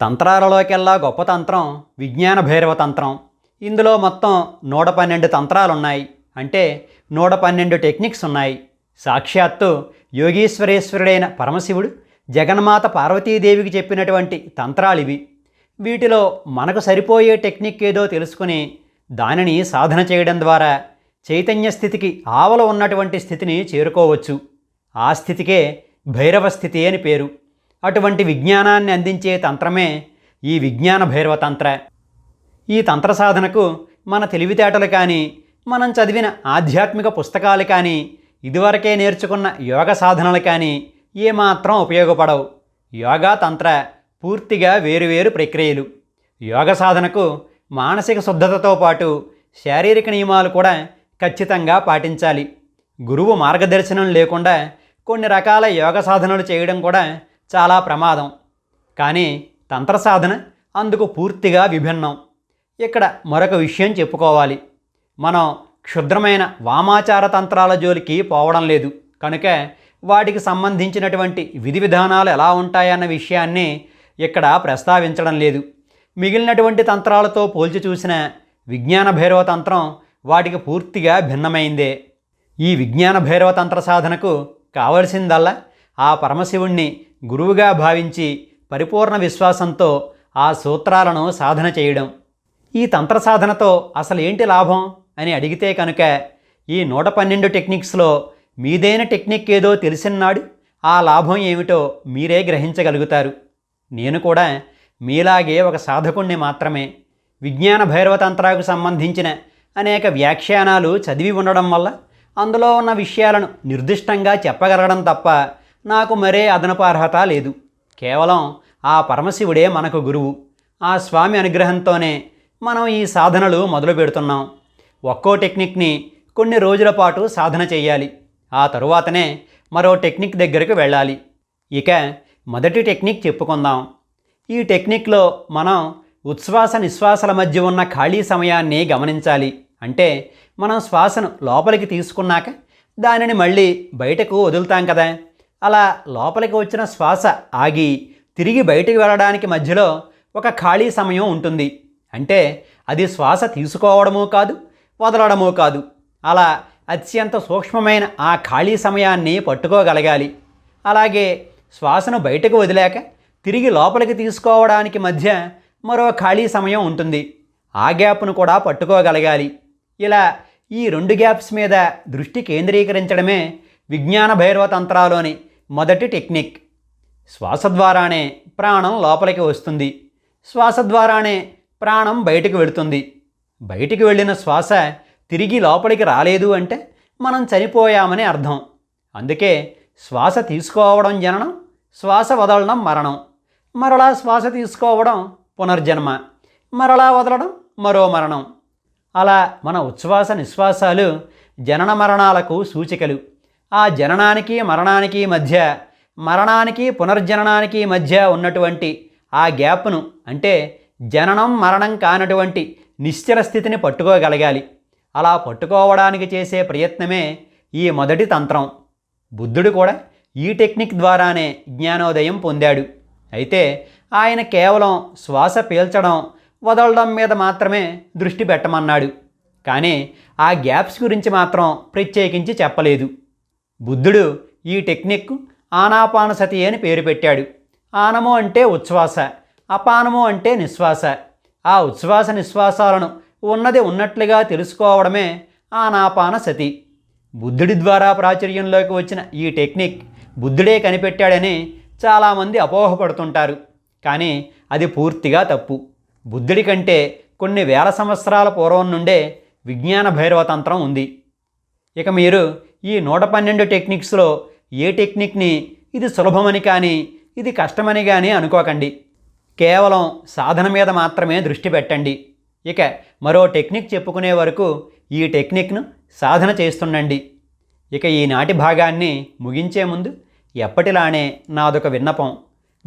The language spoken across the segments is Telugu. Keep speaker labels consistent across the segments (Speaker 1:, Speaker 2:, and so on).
Speaker 1: తంత్రాలలోకెల్లా గొప్ప తంత్రం విజ్ఞాన భైరవ తంత్రం. ఇందులో మొత్తం నూట పన్నెండు తంత్రాలు ఉన్నాయి అంటే నూట పన్నెండు టెక్నిక్స్ ఉన్నాయి. సాక్షాత్తు యోగీశ్వరేశ్వరుడైన పరమశివుడు జగన్మాత పార్వతీదేవికి చెప్పినటువంటి తంత్రాలివి. వీటిలో మనకు సరిపోయే టెక్నిక్ ఏదో తెలుసుకుని దానిని సాధన చేయడం ద్వారా చైతన్య స్థితికి ఆవల ఉన్నటువంటి స్థితిని చేరుకోవచ్చు. ఆ స్థితికే భైరవ స్థితి అని పేరు. అటువంటి విజ్ఞానాన్ని అందించే తంత్రమే ఈ విజ్ఞాన భైరవ తంత్ర. ఈ తంత్ర సాధనకు మన తెలివితేటలు కానీ మనం చదివిన ఆధ్యాత్మిక పుస్తకాలు కానీ ఇదివరకే నేర్చుకున్న యోగ సాధనలు కానీ ఏమాత్రం ఉపయోగపడవు. యోగా తంత్ర పూర్తిగా వేరువేరు ప్రక్రియలు. యోగ సాధనకు మానసిక శుద్ధతతో పాటు శారీరక నియమాలు కూడా ఖచ్చితంగా పాటించాలి. గురువు మార్గదర్శనం లేకుండా కొన్ని రకాల యోగ సాధనలు చేయడం కూడా చాలా ప్రమాదం. కానీ తంత్ర సాధన అందుకు పూర్తిగా విభిన్నం. ఇక్కడ మరొక విషయం చెప్పుకోవాలి. మనం క్షుద్రమైన వామాచార తంత్రాల జోలికి పోవడం లేదు. కనుక వాటికి సంబంధించినటువంటి విధి విధానాలు ఎలా ఉంటాయన్న విషయాన్ని ఇక్కడ ప్రస్తావించడం లేదు. మిగిలినటువంటి తంత్రాలతో పోల్చి చూసిన విజ్ఞాన భైరవ తంత్రం వాటికి పూర్తిగా భిన్నమైందే. ఈ విజ్ఞాన భైరవ తంత్ర సాధనకు కావలసిందల్లా ఆ పరమశివుణ్ణి గురువుగా భావించి పరిపూర్ణ విశ్వాసంతో ఆ సూత్రాలను సాధన చేయడం. ఈ తంత్ర సాధనతో అసలు ఏంటి లాభం? అని అడిగితే కనుక ఈ నూట పన్నెండు టెక్నిక్స్లో మీదైన టెక్నిక్ ఏదో తెలిసిన్నాడు? ఆ లాభం ఏమిటో మీరే గ్రహించగలుగుతారు. నేను కూడా మీలాగే ఒక సాధకుణ్ణి మాత్రమే. విజ్ఞాన భైరవతంత్రాకు సంబంధించిన అనేక వ్యాఖ్యానాలు చదివి ఉండడం వల్ల అందులో ఉన్న విషయాలను నిర్దిష్టంగా చెప్పగలగడం తప్ప నాకు మరే అదనపు అర్హత లేదు. కేవలం ఆ పరమశివుడే మనకు గురువు. ఆ స్వామి అనుగ్రహంతోనే మనం ఈ సాధనలు మొదలు పెడుతున్నాం. ఒక్కో టెక్నిక్ని కొన్ని రోజుల పాటు సాధన చేయాలి. ఆ తరువాతనే మరో టెక్నిక్ దగ్గరకు వెళ్ళాలి. ఇక మొదటి టెక్నిక్ చెప్పుకుందాం. ఈ టెక్నిక్లో మనం ఉచ్ఛ్వాస నిశ్వాసల మధ్య ఉన్న ఖాళీ సమయాన్ని గమనించాలి. అంటే మనం శ్వాసను లోపలికి తీసుకున్నాక దానిని మళ్ళీ బయటకు వదులుతాం కదా. అలా లోపలికి వచ్చిన శ్వాస ఆగి తిరిగి బయటికి వెళ్ళడానికి మధ్యలో ఒక ఖాళీ సమయం ఉంటుంది. అంటే అది శ్వాస తీసుకోవడమూ కాదు వదలడమూ కాదు. అలా అత్యంత సూక్ష్మమైన ఆ ఖాళీ సమయాన్ని పట్టుకోగలగాలి. అలాగే శ్వాసను బయటకు వదిలాక తిరిగి లోపలికి తీసుకోవడానికి మధ్య మరో ఖాళీ సమయం ఉంటుంది. ఆ గ్యాప్ను కూడా పట్టుకోగలగాలి. ఇలా ఈ రెండు గ్యాప్స్ మీద దృష్టి కేంద్రీకరించడమే విజ్ఞాన భైరవ తంత్రాలోని మొదటి టెక్నిక్. శ్వాస ద్వారానే ప్రాణం లోపలికి వస్తుంది. శ్వాస ద్వారానే ప్రాణం బయటకు వెళుతుంది. బయటికి వెళ్ళిన శ్వాస తిరిగి లోపలికి రాలేదు అంటే మనం చనిపోయామని అర్థం. అందుకే శ్వాస తీసుకోవడం జననం శ్వాస వదలడం మరణం. మరలా శ్వాస తీసుకోవడం పునర్జన్మ. మరలా వదలడం మరో మరణం. అలా మన ఉచ్ఛ్వాస నిశ్వాసాలు జనన మరణాలకు సూచికలు. ఆ జననానికి మరణానికి మధ్య మరణానికి పునర్జననానికి మధ్య ఉన్నటువంటి ఆ గ్యాప్ను అంటే జననం మరణం కానటువంటి నిశ్చల స్థితిని పట్టుకోగలగాలి. అలా పట్టుకోవడానికి చేసే ప్రయత్నమే ఈ మొదటి తంత్రం. బుద్ధుడు కూడా ఈ టెక్నిక్ ద్వారానే జ్ఞానోదయం పొందాడు. అయితే ఆయన కేవలం శ్వాస పీల్చడం వదలడం మీద మాత్రమే దృష్టి పెట్టమన్నాడు. కానీ ఆ గ్యాప్స్ గురించి మాత్రం ప్రత్యేకించి చెప్పలేదు. బుద్ధుడు ఈ టెక్నిక్ ఆనాపానసతి అని పేరు పెట్టాడు. ఆనము అంటే ఉచ్ఛ్వాస అపానము అంటే నిశ్వాస. ఆ ఉచ్ఛ్వాస నిశ్వాసాలను ఉన్నది ఉన్నట్లుగా తెలుసుకోవడమే ఆనాపాన సతి బుద్ధుడి ద్వారా ప్రాచుర్యంలోకి వచ్చిన ఈ టెక్నిక్ బుద్ధుడే కనిపెట్టాడని చాలామంది అపోహపడుతుంటారు. కానీ అది పూర్తిగా తప్పు. బుద్ధుడి కంటే కొన్ని వేల సంవత్సరాల పూర్వం నుండే విజ్ఞాన భైరవ తంత్రం ఉంది. ఇక మీరు ఈ నూట పన్నెండు టెక్నిక్స్లో ఏ టెక్నిక్ని ఇది సులభమని కానీ ఇది కష్టమని కానీ అనుకోకండి. కేవలం సాధన మీద మాత్రమే దృష్టి పెట్టండి. ఇక మరో టెక్నిక్ చెప్పుకునే వరకు ఈ టెక్నిక్ను సాధన చేస్తుండండి. ఇక ఈనాటి భాగాన్ని ముగించే ముందు ఎప్పటిలానే నాదొక విన్నపం.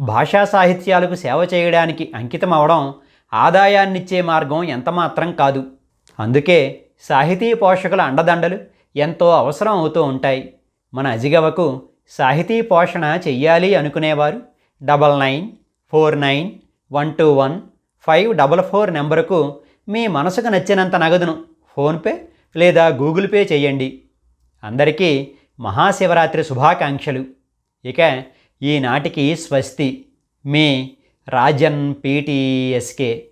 Speaker 1: భాషా సాహిత్యాలకు సేవ చేయడానికి అంకితం అవడం ఆదాయాన్నిచ్చే మార్గం ఎంతమాత్రం కాదు. అందుకే సాహితీ పోషకుల అండదండలు ఎంతో అవసరం అవుతూ ఉంటాయి. మన అజిగవకు సాహితీ పోషణ చెయ్యాలి అనుకునేవారు. Double nine four nine one two one five double four నెంబరుకు మీ మనసుకు నచ్చినంత నగదును ఫోన్పే లేదా గూగుల్ పే చేయండి అందరికీ మహాశివరాత్రి శుభాకాంక్షలు. ఇక ఈనాటికి స్వస్తి. మీ రాజన్ పీటీఎస్కే.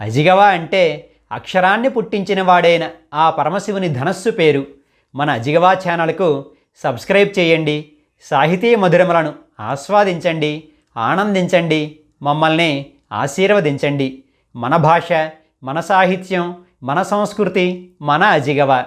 Speaker 1: అజిగవ అంటే అక్షరాన్ని పుట్టించిన వాడైన ఆ పరమశివుని ధనస్సు పేరు మన అజిగవా ఛానల్కు సబ్స్క్రైబ్ చేయండి సాహితీ మధురములను ఆస్వాదించండి ఆనందించండి మమ్మల్ని ఆశీర్వదించండి. మన భాష మన సాహిత్యం మన సంస్కృతి మన అజిగవ